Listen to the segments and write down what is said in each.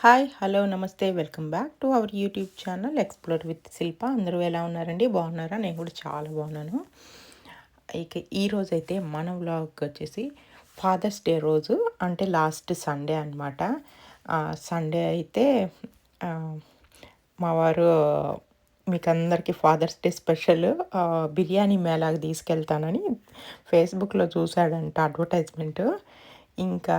Hi hello నమస్తే welcome back to our YouTube channel explore with Shilpa. అందరూ ఎలా ఉన్నారండి? బాగున్నారా? నేను కూడా చాలా బాగున్నాను. ఇక ఈరోజు అయితే మన వ్లాగ్ వచ్చేసి ఫాదర్స్ డే రోజు అంటే లాస్ట్ సండే అనమాట సండే అయితే మా వారు మీకు అందరికీ ఫాదర్స్ డే స్పెషల్ బిర్యానీ మేళాకి తీసుకెళ్తానని ఫేస్బుక్లో చూశాడంట అడ్వర్టైజ్మెంట్. ఇంకా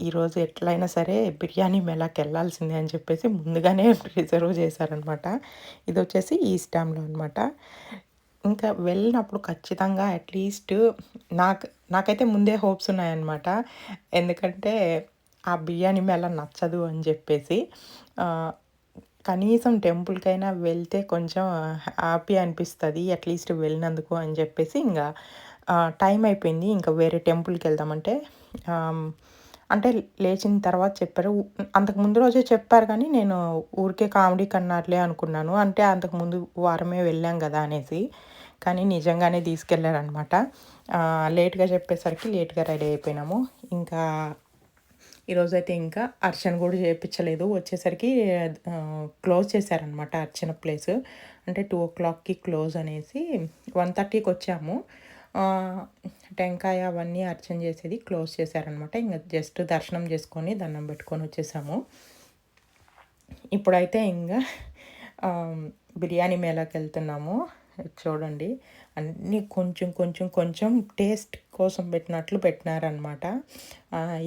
ఈరోజు ఎట్లయినా సరే బిర్యానీ మేళాకి వెళ్ళాల్సిందే అని చెప్పేసి ముందుగానే రిజర్వ్ చేశారనమాట. ఇది వచ్చేసి ఈస్ట్ డ్యామ్లో అనమాట ఇంకా వెళ్ళినప్పుడు ఖచ్చితంగా అట్లీస్ట్ నాకు నాకైతే ముందే హోప్స్ ఉన్నాయన్నమాట. ఎందుకంటే ఆ బిర్యానీ మేళ నచ్చదు అని చెప్పేసి కనీసం టెంపుల్కైనా వెళ్తే కొంచెం హ్యాపీ అనిపిస్తుంది అట్లీస్ట్ వెళ్ళినందుకు అని చెప్పేసి ఇంకా టైం అయిపోయింది. ఇంకా వేరే టెంపుల్కి వెళ్దామంటే అంటే లేచిన తర్వాత చెప్పారు. అంతకు ముందు రోజే చెప్పారు కానీ నేను ఊరికే కామెడీ కన్నారులే అనుకున్నాను. అంటే అంతకు ముందు వారమే వెళ్ళాం కదా అనేసి. కానీ నిజంగానే తీసుకెళ్ళారనమాట లేట్గా చెప్పేసరికి లేట్గా రెడీ అయిపోయినాము. ఇంకా ఈరోజైతే ఇంకా అర్చన కూడా చేయించలేదు. వచ్చేసరికి క్లోజ్ చేశారనమాట అర్చన ప్లేస్. అంటే టూ ఓ క్లాక్కి క్లోజ్ అనేసి వన్ థర్టీకి వచ్చాము. టెంకాయ అవన్నీ అర్చన చేసేది క్లోజ్ చేశారనమాట. ఇంకా జస్ట్ దర్శనం చేసుకొని దండం పెట్టుకొని వచ్చేసాము. ఇప్పుడైతే ఇంకా బిర్యానీ మేళాకి వెళ్తున్నాము చూడండి అన్నీ కొంచెం కొంచెం కొంచెం టేస్ట్ కోసం పెట్టినట్లు పెట్టినారనమాట.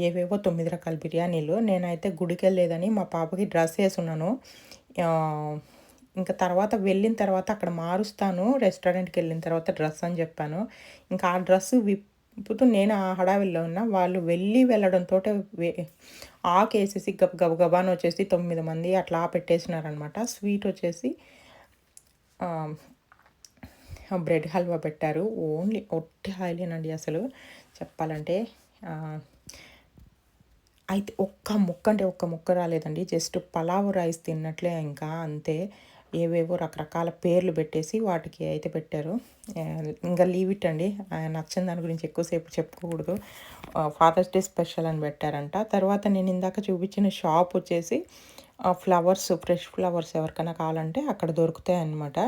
ఏవేవో తొమ్మిది రకాల బిర్యానీలు. నేనైతే గుడికి వెళ్ళలేదని మా పాపకి డ్రెస్ వేసున్నాను. ఉన్నాను ఇంకా తర్వాత వెళ్ళిన తర్వాత అక్కడ మారుస్తాను. రెస్టారెంట్కి వెళ్ళిన తర్వాత డ్రెస్ అని చెప్పాను. ఇంకా ఆ డ్రెస్ విప్పుతూ నేను ఆ హడావిల్లో ఉన్నా వాళ్ళు వెళ్ళి వెళ్ళడంతో ఆకేసేసి గబ గబ గబాని వచ్చేసి తొమ్మిది మంది అట్లా పెట్టేసినారనమాట. స్వీట్ వచ్చేసి బ్రెడ్ హల్వా పెట్టారు. ఓన్లీ ఒట్టి హాయిలేనండి అసలు. చెప్పాలంటే అయితే ఒక్క ముక్క అంటే ఒక్క ముక్క రాలేదండి. జస్ట్ పలావ్ రైస్ తిన్నట్లే ఇంకా అంతే. ఏవేవో రకరకాల పేర్లు పెట్టేసి వాటికి అయితే పెట్టారు. ఇంకా లీవ్ ఇట్ అండి దాని గురించి ఎక్కువసేపు చెప్పుకోకూడదు. ఫాదర్స్ డే స్పెషల్ అని పెట్టారంట. తర్వాత నేను ఇందాక చూపించిన షాప్ వచ్చేసి ఫ్లవర్స్ ఫ్రెష్ ఫ్లవర్స్ ఎవరికైనా కావాలంటే అక్కడ దొరుకుతాయి అన్నమాట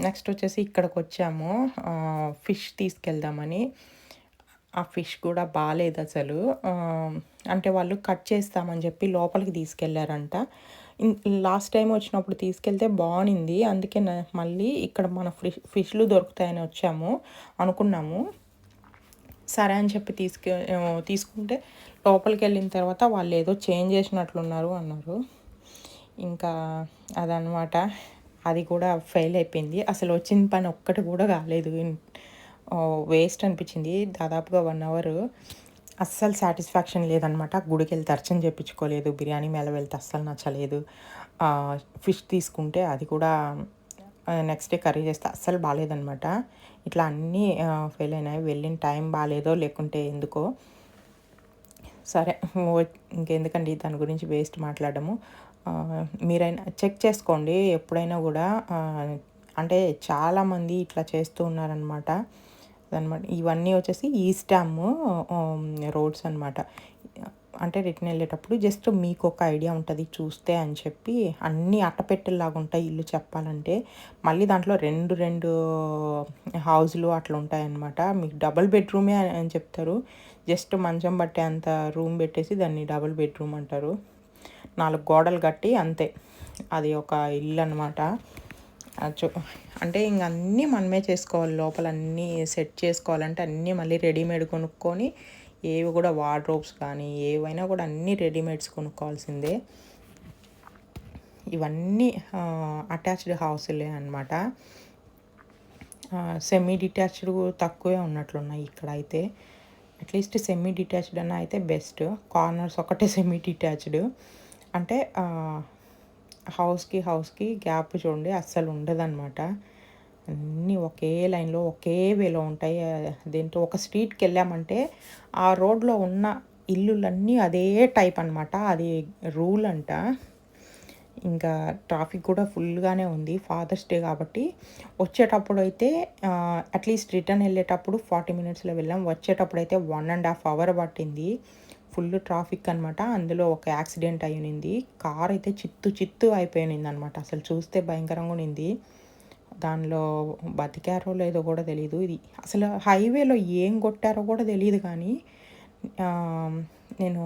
నెక్స్ట్ వచ్చేసి ఇక్కడికి వచ్చాము. ఫిష్ తీసుకెళ్దామని. ఆ ఫిష్ కూడా బాగాలేదు అసలు. అంటే వాళ్ళు కట్ చేస్తామని చెప్పి లోపలికి తీసుకెళ్ళారంట. లాస్ట్ టైం వచ్చినప్పుడు తీసుకెళ్తే బాగుంది అందుకే మళ్ళీ ఇక్కడ మన ఫిష్ ఫిష్లు దొరుకుతాయని వచ్చాము అనుకున్నాము. సరే అని చెప్పి తీసుకు తీసుకుంటే లోపలికి వెళ్ళిన తర్వాత వాళ్ళు ఏదో చేంజ్ చేసినట్లున్నారు అన్నారు. ఇంకా అదనమాట అది కూడా ఫెయిల్ అయిపోయింది. అసలు వచ్చిన పని ఒక్కటి కూడా కాలేదు. వేస్ట్ అనిపించింది. దాదాపుగా వన్ అవర్. అస్సలు సాటిస్ఫాక్షన్ లేదనమాట. గుడికి వెళ్తే అర్చన చేయించుకోలేదు బిర్యానీ మేళ వెళ్తే అస్సలు నచ్చలేదు. ఫిష్ తీసుకుంటే అది కూడా నెక్స్ట్ డే కర్రీ చేస్తే అస్సలు బాగాలేదనమాట. ఇట్లా అన్నీ ఫెయిల్ అయినాయి. వెళ్ళిన టైం బాగాలేదో లేకుంటే ఎందుకో. సరే ఓ- ఇంకెందుకండి దాని గురించి వేస్ట్ మాట్లాడము. మీరైనా చెక్ చేసుకోండి. ఎప్పుడైనా కూడా అంటే చాలామంది ఇట్లా చేస్తూ ఉన్నారనమాట. అనమాట ఇవన్నీ వచ్చేసి ఈస్టామ్ రోడ్స్ అనమాట అంటే రిటర్న్ వెళ్ళేటప్పుడు జస్ట్ మీకు ఒక ఐడియా ఉంటుంది చూస్తే అని చెప్పి అన్నీ అట్టపెట్టెలాగా ఉంటాయి ఇల్లు చెప్పాలంటే. మళ్ళీ దాంట్లో రెండు రెండు హౌస్లు అట్లా ఉంటాయన్నమాట. మీకు డబల్ బెడ్రూమే అని చెప్తారు. జస్ట్ మంచం బట్టే అంత రూమ్ పెట్టేసి దాన్ని డబుల్ బెడ్రూమ్ అంటారు. నాలుగు గోడలు కట్టి అంతే. అది ఒక ఇల్లు అనమాట అంటే ఇంక అన్నీ మనమే చేసుకోవాలి. లోపల అన్నీ సెట్ చేసుకోవాలంటే అన్నీ మళ్ళీ రెడీమేడ్ కొనుక్కొని ఏవి కూడా వార్డ్రోబ్స్ కానీ ఏవైనా కూడా అన్నీ రెడీమేడ్స్ కొనుక్కోవాల్సిందే. ఇవన్నీ అటాచ్డ్ హౌస్లే అనమాట సెమీ డిటాచ్డ్ తక్కువే ఉన్నట్లున్నాయి ఇక్కడ అయితే అట్లీస్ట్ సెమీ డిటాచ్డ్ అన్న అయితే బెస్ట్. కార్నర్స్ ఒకటే సెమీ డిటాచ్డ్ అంటే హౌస్కి హౌస్కి గ్యాప్ చూడండి అస్సలు ఉండదన్నమాట. అన్నీ ఒకే లైన్లో ఒకే వేలో ఉంటాయి. ఆ, దీంట్లో ఒక స్ట్రీట్కి వెళ్ళామంటే ఆ రోడ్లో ఉన్న ఇల్లులన్నీ అదే టైప్ అనమాట అది రూల్ అంట. ఇంకా ట్రాఫిక్ కూడా ఫుల్గానే ఉంది. ఫాదర్స్ డే కాబట్టి వచ్చేటప్పుడు అయితే అట్లీస్ట్ రిటర్న్ వెళ్ళేటప్పుడు ఫార్టీ మినిట్స్లో వెళ్ళాం. వచ్చేటప్పుడు అయితే వన్ అండ్ హాఫ్ అవర్ పట్టింది. ఫుల్ ట్రాఫిక్ అనమాట అందులో ఒక యాక్సిడెంట్ అయ్యింది కార్ అయితే చిత్తు చిత్తు అయిపోయింది అనమాట అసలు చూస్తే భయంకరంగా ఉన్నింది దానిలో బతికారో లేదో కూడా తెలియదు ఇది అసలు హైవేలో ఏం కొట్టారో కూడా తెలియదు కానీ నేను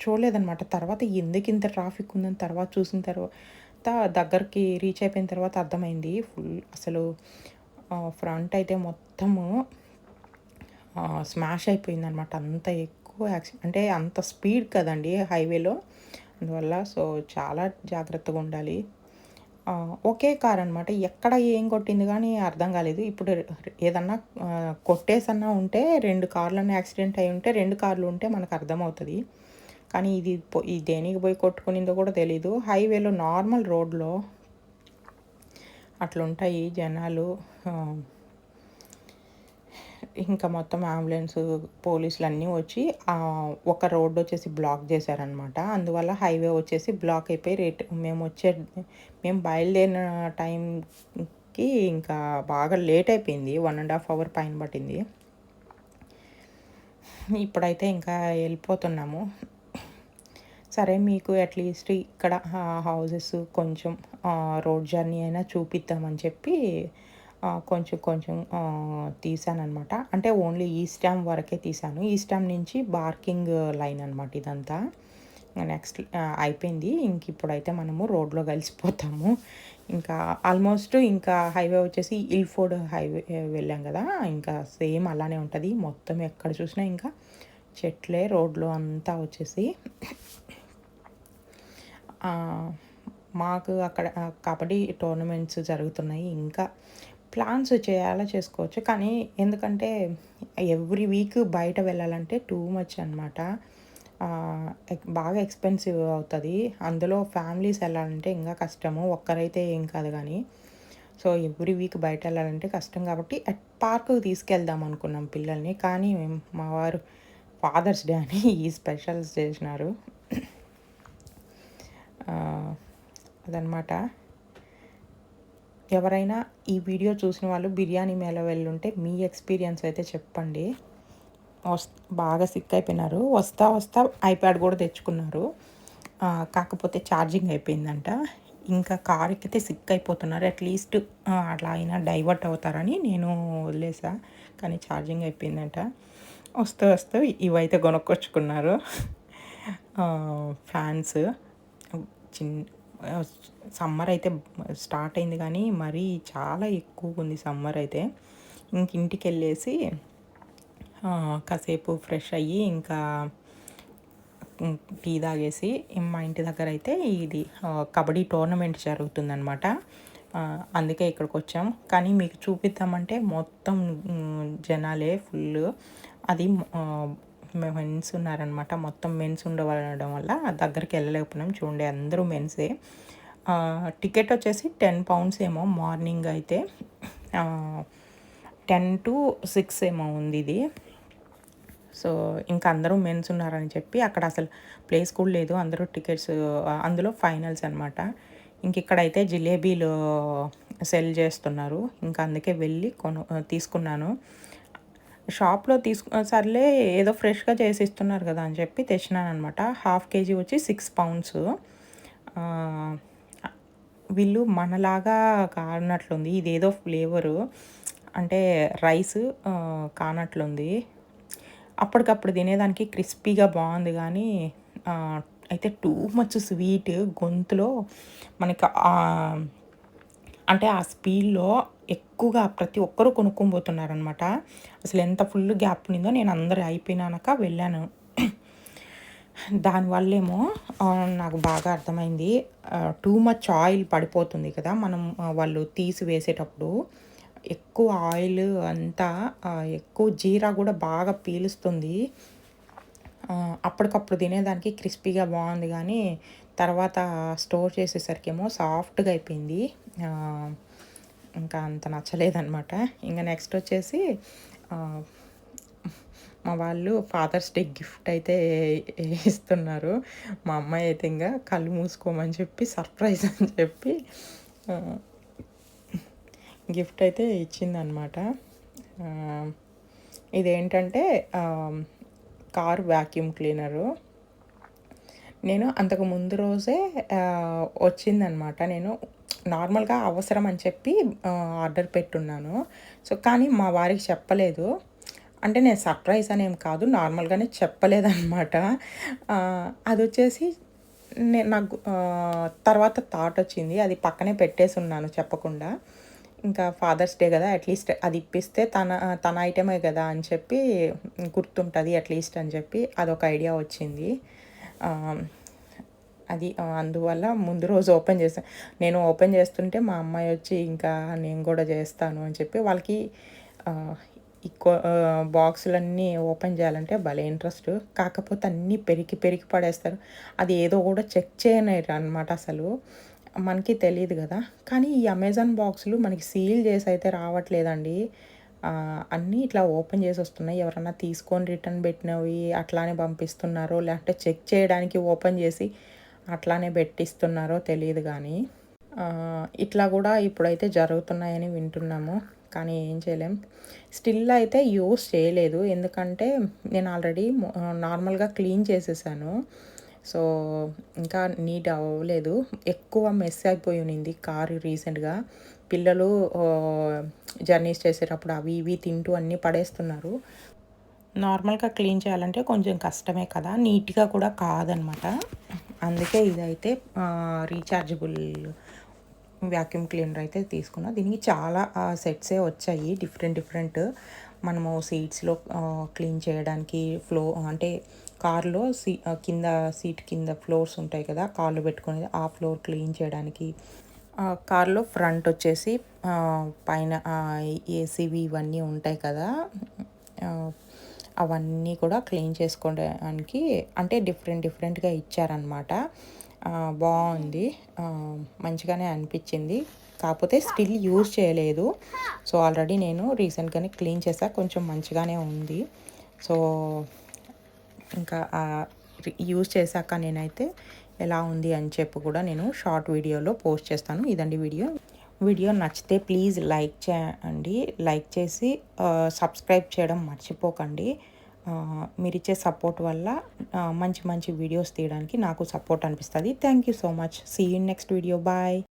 చూడలేదనమాట తర్వాత ఎందుకు ఇంత ట్రాఫిక్ ఉందని తర్వాత చూసిన తర్వాత దగ్గరికి రీచ్ అయిపోయిన తర్వాత అర్థమైంది. ఫుల్ అసలు ఫ్రంట్ అయితే మొత్తము స్మాష్ అయిపోయింది అనమాట అంత ఎక్కువ యాక్సి అంటే అంత స్పీడ్ కదండి హైవేలో. అందువల్ల సో చాలా జాగ్రత్తగా ఉండాలి. ఒకే కార్ అనమాట ఎక్కడ ఏం కొట్టింది కానీ అర్థం కాలేదు. ఇప్పుడు ఏదన్నా కొట్టేసన్నా ఉంటే రెండు కార్లన్నీ యాక్సిడెంట్ అయి ఉంటే రెండు కార్లు ఉంటే మనకు అర్థమవుతుంది. కానీ ఇది ఈ దేనికి పోయి కొట్టుకునిందో కూడా తెలీదు. హైవేలో నార్మల్ రోడ్లో అట్లుంటాయి జనాలు. ఇంకా మొత్తం అంబులెన్స్ పోలీసులు అన్నీ వచ్చి ఒక రోడ్డు వచ్చేసి బ్లాక్ చేశారనమాట అందువల్ల హైవే వచ్చేసి బ్లాక్ అయిపోయి రేట్ మేము వచ్చే మేము బయలుదేరిన టైంకి ఇంకా బాగా లేట్ అయిపోయింది. వన్ అండ్ హాఫ్ అవర్ పైన పట్టింది. ఇప్పుడైతే ఇంకా వెళ్ళిపోతున్నాము. సరే మీకు అట్లీస్ట్ ఇక్కడ హౌసెస్ కొంచెం రోడ్ జర్నీ అయినా చూపిద్దామని చెప్పి కొంచెం కొంచెం తీసానమాట అంటే ఓన్లీ ఈ స్టామ్ వరకే తీసాను. ఈ స్టామ్ నుంచి బార్కింగ్ లైన్ అనమాట ఇదంతా. నెక్స్ట్ అయిపోయింది. ఇంక ఇప్పుడైతే మనము రోడ్లో కలిసిపోతాము. ఇంకా ఆల్మోస్ట్ ఇంకా హైవే వచ్చేసి ఇల్ఫోర్డ్ హైవే వెళ్ళాం కదా. ఇంకా సేమ్ అలానే ఉంటుంది. మొత్తం ఎక్కడ చూసినా ఇంకా చెట్లే రోడ్లో అంతా వచ్చేసి. మాకు అక్కడ కబడ్డీ టోర్నమెంట్స్ జరుగుతున్నాయి. ఇంకా ప్లాన్స్ చేయాలా చేసుకోవచ్చు. కానీ ఎందుకంటే ఎవ్రీ వీక్ బయట వెళ్ళాలంటే టూ మచ్ అనమాట బాగా ఎక్స్పెన్సివ్ అవుతుంది. అందులో ఫ్యామిలీస్ వెళ్ళాలంటే ఇంకా కష్టము. ఒక్కరైతే ఏం కాదు కానీ. సో ఎవ్రీ వీక్ బయట వెళ్ళాలంటే కష్టం కాబట్టి అట్ పార్క్ తీసుకెళ్దాం అనుకున్నాం పిల్లల్ని. కానీ మా వారు ఫాదర్స్ డే అని ఈ స్పెషల్స్ చేసినారు. అదనమాట ఎవరైనా ఈ వీడియో చూసిన వాళ్ళు బిర్యానీ మేళ వెళ్ళుంటే మీ ఎక్స్పీరియన్స్ అయితే చెప్పండి. బాగా సిక్ అయిపోయినారు. వస్తా వస్తా ఐప్యాడ్ కూడా తెచ్చుకున్నారు. కాకపోతే ఛార్జింగ్ అయిపోయిందంట. ఇంకా కార్ ఎక్కితే సిక్ అయిపోతున్నారు. అట్లీస్ట్ అట్లా అయినా డైవర్ట్ అవుతారని నేను వదిలేసా. కానీ ఛార్జింగ్ అయిపోయిందంట. వస్తూ వస్తూ ఇవైతే కొనుక్కొచ్చుకున్నారు. ఫ్యాన్స్. చిన్న సమ్మర్ అయితే స్టార్ట్ అయింది కానీ మరీ చాలా ఎక్కువగా ఉంది సమ్మర్ అయితే. ఇంక ఇంటికి వెళ్ళేసి కాసేపు ఫ్రెష్ అయ్యి ఇంకా టీ తాగేసి మా ఇంటి దగ్గర అయితే ఇది కబడ్డీ టోర్నమెంట్ జరుగుతుందనమాట అందుకే ఇక్కడికి వచ్చాం కానీ మీకు చూపిద్దామంటే మొత్తం జనాలే ఫుల్ అది మెన్స్ ఉన్నారనమాట. మొత్తం మెన్స్ ఉండవడం వల్ల దగ్గరికి వెళ్ళలేకపోయినాం. చూడండి అందరూ మెన్సే. టికెట్ వచ్చేసి టెన్ పౌండ్స్ ఏమో మార్నింగ్ అయితే. టెన్ టు సిక్స్ ఏమో ఉంది ఇది. సో ఇంకా అందరూ మెన్స్ ఉన్నారని చెప్పి అక్కడ అసలు ప్లేస్ కూడా లేదు. అందరూ టికెట్స్ అందులో ఫైనల్స్ అనమాట. ఇంక ఇక్కడైతే జిలేబీలు సెల్ చేస్తున్నారు. ఇంకా అందుకే వెళ్ళి కొను తీసుకున్నాను. షాప్లో తీసుకు సర్లే ఏదో ఫ్రెష్గా చేసి ఇస్తున్నారు కదా అని చెప్పి తెచ్చినాను అనమాట హాఫ్ కేజీ వచ్చి సిక్స్ పౌండ్స్. వీళ్ళు మనలాగా కానట్లుంది. ఇదేదో ఫ్లేవరు. అంటే రైస్ కానట్లుంది. అప్పటికప్పుడు తినేదానికి క్రిస్పీగా బాగుంది కానీ అయితే టూ మచ్ స్వీట్ గొంతులో మనకి అంటే ఆ స్పీడ్లో ఎక్కువగా ప్రతి ఒక్కరూ కొనుక్కొని పోతున్నారనమాట అసలు ఎంత ఫుల్ గ్యాప్ ఉన్నిందో నేను అందరు అయిపోయినాక వెళ్ళాను. దానివల్లేమో నాకు బాగా అర్థమైంది. టూ మచ్ ఆయిల్ పడిపోతుంది కదా మనం వాళ్ళు తీసి వేసేటప్పుడు. ఎక్కువ ఆయిల్ అంతా ఎక్కువ జీరా కూడా బాగా పీలుస్తుంది. అప్పటికప్పుడు తినేదానికి క్రిస్పీగా బాగుంది కానీ తర్వాత స్టోర్ చేసేసరికేమో సాఫ్ట్గా అయిపోయింది. ఇంకా అంత నచ్చలేదనమాట ఇంకా నెక్స్ట్ వచ్చేసి మా వాళ్ళు ఫాదర్స్ డే గిఫ్ట్ అయితే ఇస్తున్నారు. మా అమ్మాయి అయితే ఇంకా కళ్ళు మూసుకోమని చెప్పి సర్ప్రైజ్ అని చెప్పి గిఫ్ట్ అయితే ఇచ్చిందనమాట ఇదేంటంటే కార్ వ్యాక్యూమ్ క్లీనరు. నేను అంతకు ముందు రోజే వచ్చిందనమాట. నేను నార్మల్గా అవసరం అని చెప్పి ఆర్డర్ పెట్టున్నాను. సో కానీ మా వారికి చెప్పలేదు. అంటే నేను సర్ప్రైజ్ అనేం కాదు నార్మల్గానే చెప్పలేదన్నమాట అది వచ్చేసి నేను నాకు తర్వాత థాట్ వచ్చింది. అది పక్కనే పెట్టేసి ఉన్నాను చెప్పకుండా. ఇంకా ఫాదర్స్ డే కదా అట్లీస్ట్ అది ఇప్పిస్తే తన తన ఐటమే కదా అని చెప్పి గుర్తుంటుంది అట్లీస్ట్ అని చెప్పి అదొక ఐడియా వచ్చింది. అది అందువల్ల ముందు రోజు ఓపెన్ చేశాను నేను ఓపెన్ చేస్తుంటే మా అమ్మాయి వచ్చి ఇంకా నేను కూడా చేస్తాను అని చెప్పి వాళ్ళకి ఈ బాక్సులన్నీ ఓపెన్ చేయాలంటే భలే ఇంట్రెస్ట్. కాకపోతే అన్నీ పెరిగి పెరిగి పడేస్తారు. అది ఏదో కూడా చెక్ చేయలేరు అనమాట అసలు. మనకి తెలియదు కదా. కానీ ఈ అమెజాన్ బాక్సులు మనకి సీల్ చేసి అయితే రావట్లేదండి. అన్నీ ఇట్లా ఓపెన్ చేసి వస్తున్నాయి. ఎవరన్నా తీసుకొని రిటర్న్ పెట్టినవి అట్లానే పంపిస్తున్నారో లేకపోతే చెక్ చేయడానికి ఓపెన్ చేసి అట్లానే పెట్టిస్తున్నారో తెలియదు కానీ ఇట్లా కూడా ఇప్పుడైతే జరుగుతున్నాయని వింటున్నాము కానీ ఏం చేయలేం. స్టిల్ అయితే యూస్ చేయలేదు ఎందుకంటే నేను ఆల్రెడీ నార్మల్గా క్లీన్ చేసేసాను. సో ఇంకా నీట్ అవ్వలేదు. ఎక్కువ మెస్ అయిపోయి ఉన్నింది కారు రీసెంట్గా. పిల్లలు జర్నీస్ చేసేటప్పుడు అవి ఇవి తింటూ అన్నీ పడేస్తున్నారు. నార్మల్గా క్లీన్ చేయాలంటే కొంచెం కష్టమే కదా నీట్గా కూడా కాదనమాట. అందుకే ఇదైతే రీఛార్జబుల్ వ్యాక్యూమ్ క్లీనర్ అయితే తీసుకున్నా. దీనికి చాలా సెట్సే వచ్చాయి. డిఫరెంట్ డిఫరెంట్ మనము సీట్స్లో క్లీన్ చేయడానికి ఫ్లో అంటే కార్లో సీ కింద సీట్ కింద ఫ్లోర్స్ ఉంటాయి కదా కార్లు పెట్టుకునేది ఆ ఫ్లోర్ క్లీన్ చేయడానికి. కార్లో ఫ్రంట్ వచ్చేసి పైన ఏసీవి ఇవన్నీ ఉంటాయి కదా అవన్నీ కూడా క్లీన్ చేసుకోవడానికి అంటే డిఫరెంట్ డిఫరెంట్గా ఇచ్చారనమాట బాగుంది. మంచిగానే అనిపించింది. కాకపోతే స్టిల్ యూజ్ చేయలేదు. సో ఆల్రెడీ నేను రీసెంట్గానే క్లీన్ చేసా. కొంచెం మంచిగానే ఉంది. సో ఇంకా యూజ్ చేశాక నేనైతే ఎలా ఉంది అని చెప్పి కూడా నేను షార్ట్ వీడియోలో పోస్ట్ చేస్తాను. ఇదండి వీడియో. వీడియో నచ్చితే ప్లీజ్ లైక్ చేయండి. లైక్ చేసి సబ్స్క్రైబ్ చేయడం మర్చిపోకండి. మీరు ఇచ్చే సపోర్ట్ వల్ల మంచి మంచి వీడియోస్ తీయడానికి నాకు సపోర్ట్ అనిపిస్తుంది. Thank you so much see you next video bye